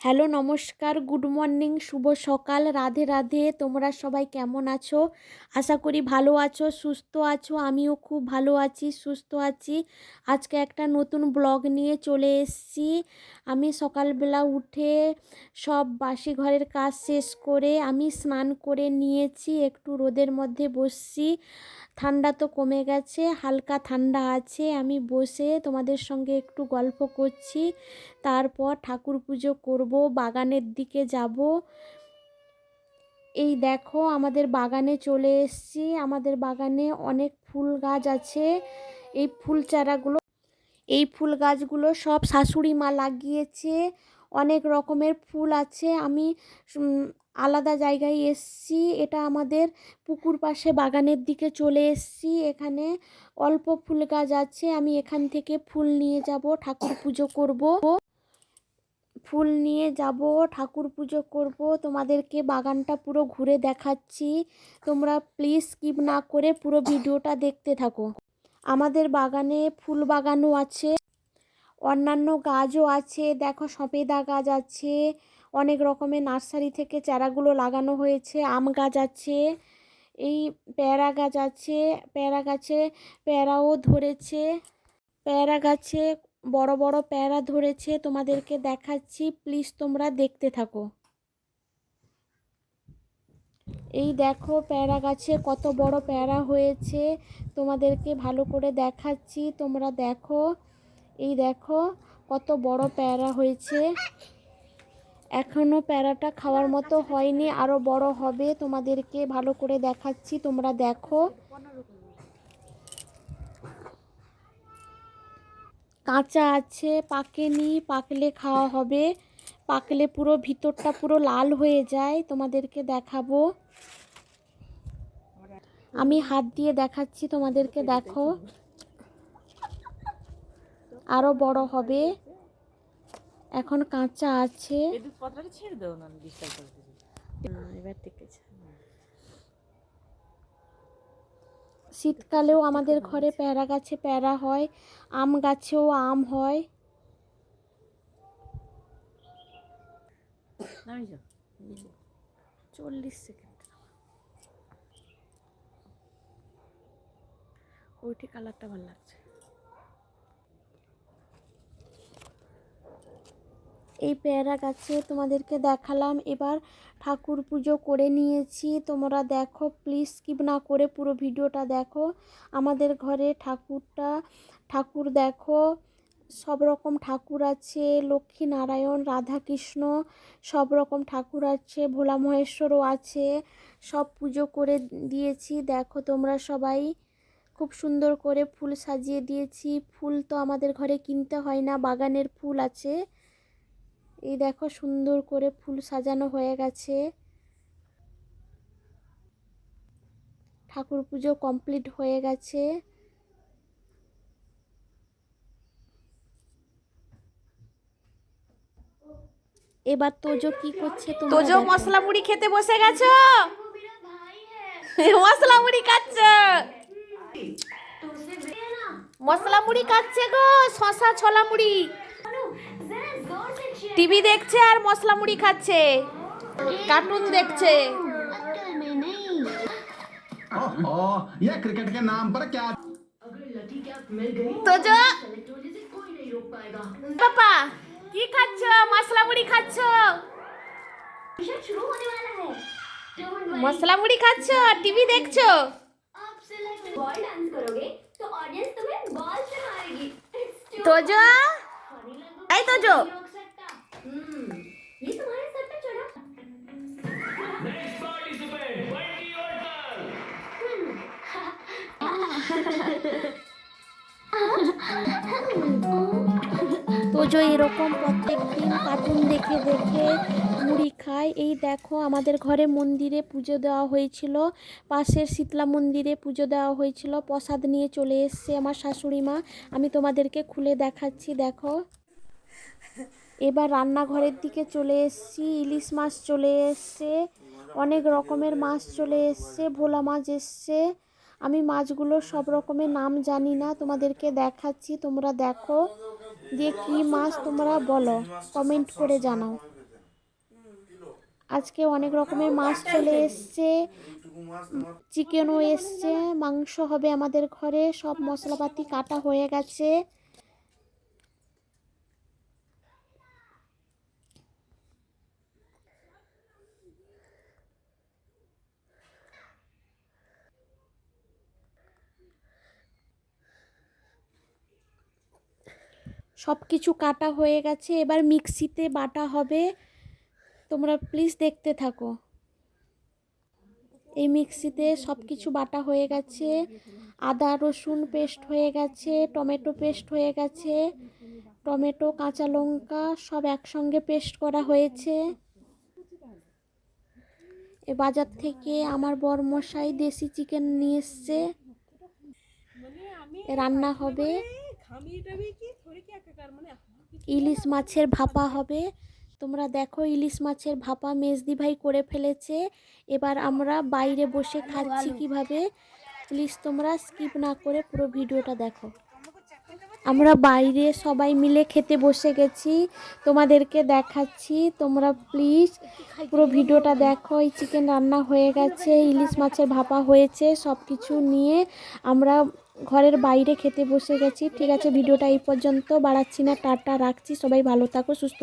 Hello, নমস্কার, good morning, শুভ সকাল। রাধে রাধে, তোমরা সবাই কেমন আছো? আশা করি ভালো আছো, সুস্থ আছো, আমিও খুব ভালো আছি, সুস্থ আছি। আজকে একটা নতুন ব্লগ নিয়ে চলে এসেছি। আমি সকালবেলা উঠে সব বাসি ঘরের কাজ শেষ করে আমি স্নান করে নিয়েছি, একটু রোদের মধ্যে বসছি। ঠান্ডা তো কমে গেছে, হালকা ঠান্ডা আছে, আমি বসে তোমাদের সঙ্গে একটু গল্প করছি। তারপর ঠাকুর পুজো করব। বাগানের দিকে যাব। এই দেখো, আমাদের বাগানে চলে এসেছি। আমাদের বাগানে অনেক ফুল গাছ আছে। এই ফুল চারাগুলো, এই ফুল গাছগুলো সব শাশুড়ি মা লাগিয়েছে। অনেক রকমের ফুল আছে। আমি আলাদা জায়গায় এসছি। এটা আমাদের পুকুর পাশে বাগানের দিকে চলে এসছি। এখানে অল্প ফুল গাছ আছে। আমি এখান থেকে ফুল নিয়ে যাব, ঠাকুর পুজো করব। ফুল নিয়ে যাব, ঠাকুর পুজো করব, তোমাদেরকে বাগানটা পুরো ঘুরে দেখাচ্ছি। তোমরা প্লিজ স্কিপ না করে পুরো ভিডিওটা দেখতে থাকো। আমাদের বাগানে ফুল বাগানও আছে, অন্যান্য গাছও আছে, দেখো সবেদা গাছ আছে, অনেক রকমের নার্সারি থেকে চারাগুলো লাগানো হয়েছে, আম গাছ আছে, এই পেয়ারা গাছ আছে, পেয়ারা গাছে পেয়ারাও ধরেছে, পেয়ারা গাছে বড় বড় পেয়ারা ধরেছে, তোমাদেরকে দেখাচ্ছি। প্লিজ তোমরা দেখতে থাকো। এই দেখো পেয়ারা গাছে কত বড় পেয়ারা হয়েছে। তোমাদেরকে ভালো করে দেখাচ্ছি, তোমরা দেখো। এই দেখো কত বড় পেয়ারা হয়েছে। এখনও প্যারাটা খাওয়ার মতো হয়নি, আরও বড় হবে। তোমাদেরকে ভালো করে দেখাচ্ছি, তোমরা দেখো। কাঁচা আছে পাকেনি পাকলে খাওয়া হবে। পাকলে পুরো ভিতরটা পুরো লাল হয়ে যায়। তোমাদেরকে দেখাবো। আমি হাত দিয়ে দেখাচ্ছি তোমাদেরকে দেখো। আরও বড় হবে। এখন কাঁচা আছে। পত্রটা ছেড়ে দাও না ডিস্টার্ব করে দিবি এবার দেখেছি শীতকালেও আমাদের ঘরে প্যারা গাছে প্যারা হয়, আম গাছেও আম হয়। চল্লিশ সেকেন্ড। ওইটি কালারটা ভালো লাগছে। এই পেয়ারা গাছে তোমাদেরকে দেখালাম। এবার ঠাকুর পুজো করে নিয়েছি। তোমরা দেখো প্লিজ স্কিপ না করে পুরো ভিডিওটা দেখো। আমাদের ঘরে ঠাকুরটা, ঠাকুর দেখো, সব রকম ঠাকুর আছে। লক্ষ্মী নারায়ণ রাধা কৃষ্ণ সব রকম ঠাকুর আছে, ভোলা মহেশ্বরও আছে। সব পুজো করে দিয়েছি। দেখো, তোমরা সবাই খুব সুন্দর করে ফুল সাজিয়ে দিয়েছি। ফুল তো আমাদের ঘরে কিনতে হয় না, বাগানের ফুল আছে। এই দেখো সুন্দর করে ফুল সাজানো হয়ে গেছে। ঠাকুর পুজো কমপ্লিট হয়ে গেছে। এবার তোজো কি করছে তোমরা তোজো মশলা মুড়ি খেতে বসে গেছো? মশলা মুড়ি খাচ্ছ? মশলা মুড়ি খাচ্ছে গো শশা ছোলা মুড়ি টিভি দেখছে আর মশলা মুড়ি খাচ্ছে। কার্টুন দেখছে। পাপা কি মশলা মুড়ি খাচ্ছ? মশলা মুড়ি আর টিভি দেখছ? তোজো এই তোজো তোজো এরকম প্রত্যেক দিন কার্টুন দেখে দেখে মুড়ি খায়। এই দেখো, আমাদের ঘরে মন্দিরে পুজো দেওয়া হয়েছিল। পাশের শীতলা মন্দিরে পুজো দেওয়া হয়েছিল। প্রসাদ নিয়ে চলে এসছে আমার শাশুড়ি মা আমি তোমাদেরকে খুলে দেখাচ্ছি, দেখো। এবার রান্নাঘরের দিকে চলে এসেছি। ইলিশ মাছ চলে এসছে। অনেক রকমের মাছ চলে এসছে। ভোলা মাছ এসছে। আমি মাছগুলোর সব রকমের নাম জানি না, তোমাদেরকে দেখাচ্ছি, তোমরা দেখো যে কি মাছ তোমরা বলো কমেন্ট করে জানাও। আজকে অনেক রকমের মাছ চলে এসছে চিকেনও এসছে, মাংস হবে আমাদের ঘরে, সব মশলাপাতি কাটা হয়ে গেছে। সব কিছু কাটা হয়ে গেছে, এবার মিক্সিতে বাটা হবে। তোমরা প্লিজ দেখতে থাকো। এই মিক্সিতে সব কিছু বাটা হয়ে গেছে, আদা, রসুন পেস্ট হয়ে গেছে, টমেটো পেস্ট হয়ে গেছে, টমেটো, কাঁচা লঙ্কা সব একসঙ্গে পেস্ট করা হয়েছে। এ বাজার থেকে আমার বরমশাই দেশি চিকেন নিয়ে এসছে। রান্না হবে ইলিশ মাছের ভাপা হবে। তোমরা দেখো ইলিশ মাছের ভাপা মেজদি ভাই করে ফেলেছে। এবার আমরা বাইরে বসে খাচ্ছি কীভাবে? প্লিজ তোমরা স্কিপ না করে পুরো ভিডিওটা দেখো। আমরা বাইরে সবাই মিলে খেতে বসে গেছি। তোমাদেরকে দেখাচ্ছি। তোমরা প্লিজ পুরো ভিডিওটা দেখো। এই চিকেন রান্না হয়ে গেছে ইলিশ মাছের ভাপা হয়েছে সব কিছু নিয়ে আমরা ঘরের বাইরে খেতে বসে গেছি। ঠিক আছে, ভিডিওটা এই পর্যন্ত। বাড়াচ্ছি না, টাটা, রাখছি। সবাই ভালো থাকো, সুস্থ